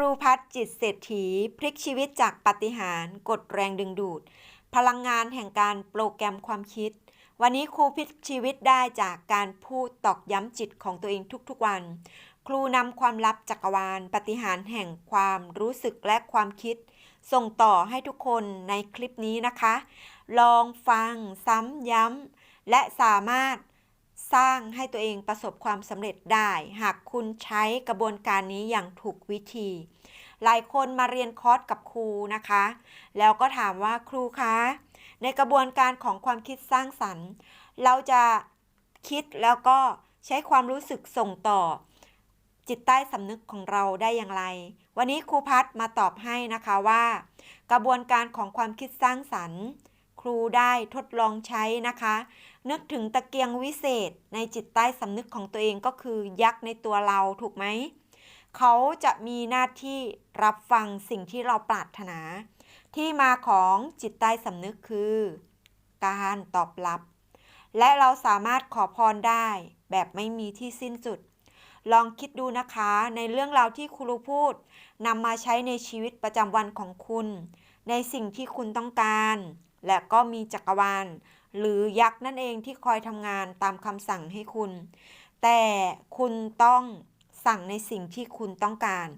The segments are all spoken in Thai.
รูพัฒน์จิตเศรษฐี พลิกชีวิตจากปฏิหารกดแรงดึงดูด พลังงานแห่งการโปรแกรมความคิด วันนี้ครูพลิกชีวิตได้จากการพูดตอกย้ำจิตของตัวเองทุกๆวัน ครูนำความลับจักรวาล ปฏิหารแห่งความรู้สึกและความคิด ส่งต่อให้ทุกคนในคลิปนี้นะคะ ลองฟังซ้ำย้ำและสามารถ สร้างให้ตัวเองประสบความสำเร็จได้ หากคุณใช้กระบวนการนี้อย่างถูกวิธี หลายคนมาเรียนคอร์สกับครูนะคะ แล้วก็ถามว่าครูคะ ในกระบวนการของความคิดสร้างสรรค์ เราจะคิดแล้วก็ใช้ความรู้สึกส่งต่อ จิตใต้สำนึกของเราได้อย่างไร วันนี้ครูพัฒน์มาตอบให้นะคะว่า กระบวนการของความคิดสร้างสรรค์ ครูได้ทดลองใช้นะคะ นึกถึงตะเกียงวิเศษในจิตใต้สำนึกของตัวเองก็คือยักษ์ในตัวเราถูกไหม เขาจะมีหน้าที่รับฟังสิ่งที่เราปรารถนา ที่มาของจิตใต้สำนึกคือ การตอบรับ และเราสามารถขอพรได้แบบไม่มีที่สิ้นสุด ลองคิดดูนะคะในเรื่องราวที่ครูพูดนำมาใช้ในชีวิตประจำวันของคุณ ในสิ่งที่คุณต้องการ และก็มีจักรวาล หรือยักษ์นั่นเองที่คอยทำงานตามคำสั่งให้คุณ แต่คุณต้องสั่งในสิ่งที่คุณต้องการ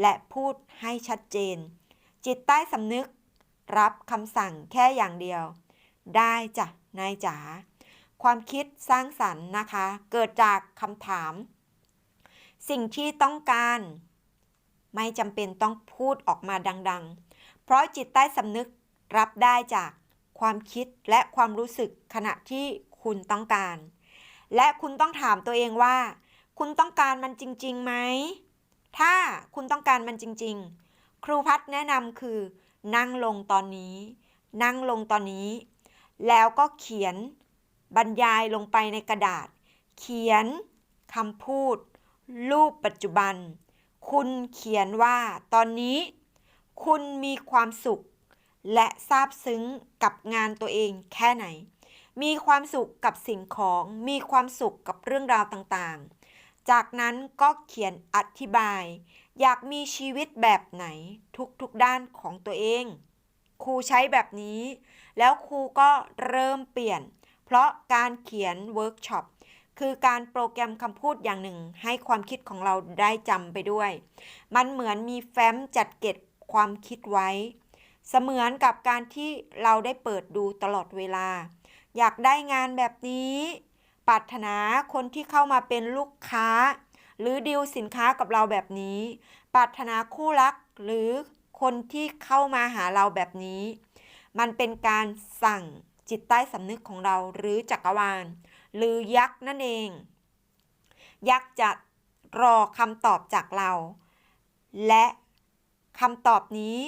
และพูดให้ชัดเจน จิตใต้สำนึก รับคำสั่งแค่อย่างเดียว ได้จ้ะนายจ๋าความคิดสร้างสรรค์นะคะ เกิดจากคำถาม สิ่งที่ต้องการ ไม่จำเป็นต้องพูดออกมาดัง ๆ เพราะจิตใต้สำนึกรับได้จากความคิดและความรู้สึกขณะที่คุณต้องการ และคุณต้องถามตัวเองว่า คุณต้องการมันจริงๆไหม ถ้าคุณต้องการมันจริง ๆ ครูพัฒน์แนะนำคือ นั่งลงตอนนี้ นั่งลงตอนนี้ แล้วก็เขียนบรรยายลงไปในกระดาษ เขียนคำพูด รูปปัจจุบัน คุณเขียนว่าตอนนี้ คุณมีความสุข และซาบซึ้งกับงานตัวเองแค่ไหน มีความสุขกับสิ่งของ มีความสุขกับเรื่องราวต่างๆ จากนั้นก็เขียนอธิบาย อยากมีชีวิตแบบไหนทุกๆด้านของตัวเอง ครูใช้แบบนี้ แล้วครูก็เริ่มเปลี่ยน เพราะการเขียนเวิร์กช็อปคือการโปรแกรมคำพูดอย่างหนึ่ง ให้ความคิดของเราได้จำไปด้วย มันเหมือนมีแฟ้มจัดเก็บ ความคิดไว้ เสมือนกับการที่เราได้เปิดดูตลอดเวลา อยากได้งานแบบนี้ปรารถนาคนที่เข้ามาเป็นลูกค้า หรือดีลสินค้ากับเราแบบนี้ปรารถนาคู่รักหรือคนที่เข้ามาหาเราแบบนี้ มันเป็นการสั่งจิตใต้สำนึกของเราหรือจักรวาล หรือยักษ์นั่นเอง ยักษ์จะรอคำตอบจากเรา และ คำตอบนี้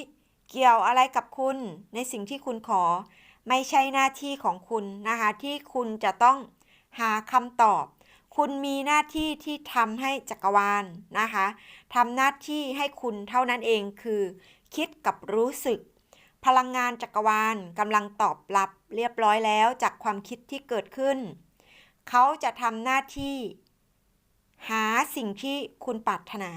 เกี่ยวอะไรกับคุณในสิ่งที่คุณขอ ไม่ใช่หน้าที่ของคุณนะคะ ที่คุณจะต้องหาคำตอบ คุณมีหน้าที่ที่ทำให้จักรวาลนะคะทำหน้าที่ให้คุณเท่านั้นเองคือ คิดกับรู้สึก พลังงานจักรวาลกำลังตอบรับเรียบร้อยแล้วจากความคิดที่เกิดขึ้น เขาจะทำหน้าที่ หาสิ่งที่คุณปรารถนา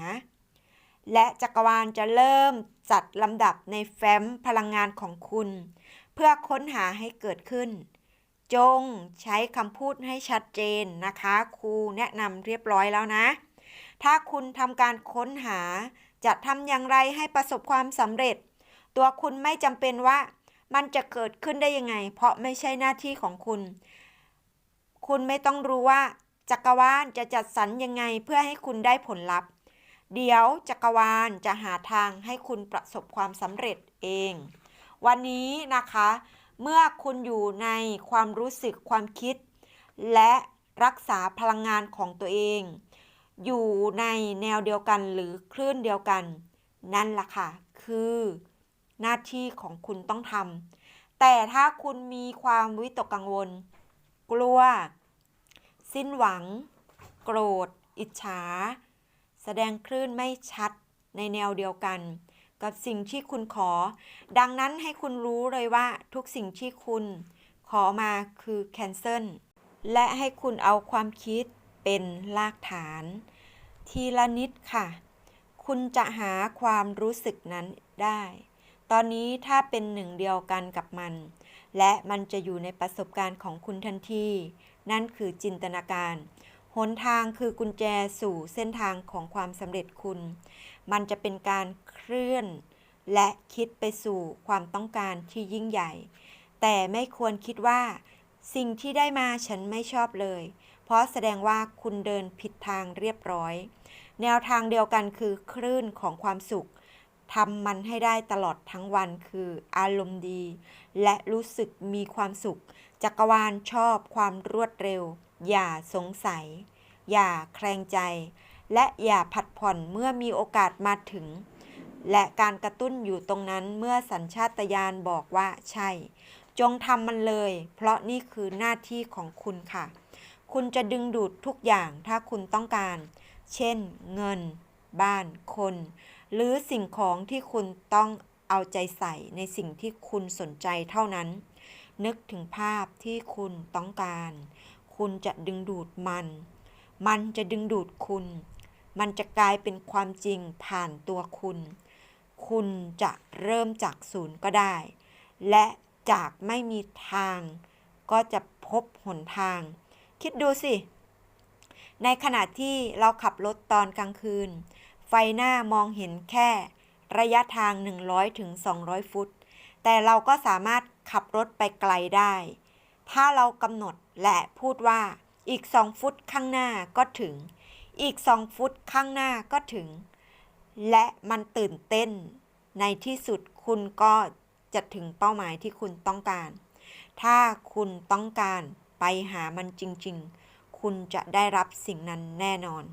และจักรวาลจะเริ่มจัดลำดับในแฟ้มพลังงานของคุณ เพื่อค้นหาให้เกิดขึ้น จงใช้คำพูดให้ชัดเจนนะคะ ครูแนะนำเรียบร้อยแล้วนะ ถ้าคุณทำการค้นหา จะทำอย่างไรให้ประสบความสำเร็จ ตัวคุณไม่จำเป็นว่ามันจะเกิดขึ้นได้ยังไง เพราะไม่ใช่หน้าที่ของคุณ คุณไม่ต้องรู้ว่าจักรวาลจะจัดสรรยังไงเพื่อให้คุณได้ผลลัพธ์ เดี๋ยวจักรวาลจะหาทางให้คุณประสบความสำเร็จเอง วันนี้นะคะ เมื่อคุณอยู่ในความรู้สึกความคิด และรักษาพลังงานของตัวเอง อยู่ในแนวเดียวกันหรือคลื่นเดียวกัน นั่นล่ะค่ะ คือหน้าที่ของคุณต้องทำแต่ถ้าคุณมีความวิตกกังวล กลัว สิ้นหวัง โกรธ อิจฉา แสดงคลื่นไม่ชัดในแนวเดียวกัน กับสิ่งที่คุณขอ ดังนั้นให้คุณรู้เลยว่าทุกสิ่งที่คุณขอมาคือแคนเซิลและให้คุณเอาความคิดเป็นรากฐาน ทีละนิดค่ะคคุณจะหาความรู้สึกนั้นได้ ตอนนี้ถ้าเป็นหนึ่งเดียวกันกับมัน และมันจะอยู่ในประสบการณ์ของคุณทันที นั่นคือจินตนาการ หนทางคือกุญแจสู่เส้นทางของความสำเร็จคุณ มันจะเป็นการเคลื่อน และคิดไปสู่ความต้องการที่ยิ่งใหญ่ แต่ไม่ควรคิดว่า สิ่งที่ได้มาฉันไม่ชอบเลย เพราะแสดงว่าคุณเดินผิดทางเรียบร้อย แนวทางเดียวกันคือคลื่นของความสุขทำมันให้ได้ตลอดทั้งวันคืออารมณ์ดี และรู้สึกมีความสุข จักรวาลชอบความรวดเร็ว อย่าสงสัย อย่าแคลงใจ และอย่าผัดผ่อนเมื่อมีโอกาสมาถึง และการกระตุ้นอยู่ตรงนั้นเมื่อสัญชาตญาณบอกว่าใช่ จงทำมันเลย เพราะนี่คือหน้าที่ของคุณค่ะ คุณจะดึงดูดทุกอย่างถ้าคุณต้องการ เช่น เงิน บ้าน คน หรือสิ่งของที่คุณต้องเอาใจใส่ในสิ่งที่คุณสนใจเท่านั้น นึกถึงภาพที่คุณต้องการ คุณจะดึงดูดมัน มันจะดึงดูดคุณ มันจะกลายเป็นความจริงผ่านตัวคุณ คุณจะเริ่มจากศูนย์ก็ได้ และจากไม่มีทาง ก็จะพบหนทาง คิดดูสิ ในขณะที่เราขับรถตอนกลางคืน ไฟหน้ามองเห็นแค่ระยะทาง 100ถึง200 ฟุต แต่เราก็สามารถขับรถไปไกลได้ ถ้าเรากำหนด และพูดว่าอีกสองฟุตข้างหน้าก็ถึง อีกสองฟุตข้างหน้าก็ถึง และมันตื่นเต้น ในที่สุดคุณก็จะถึงเป้าหมายที่คุณต้องการ ถ้าคุณต้องการไปหามันจริงๆ คุณจะได้รับสิ่งนั้นแน่นอน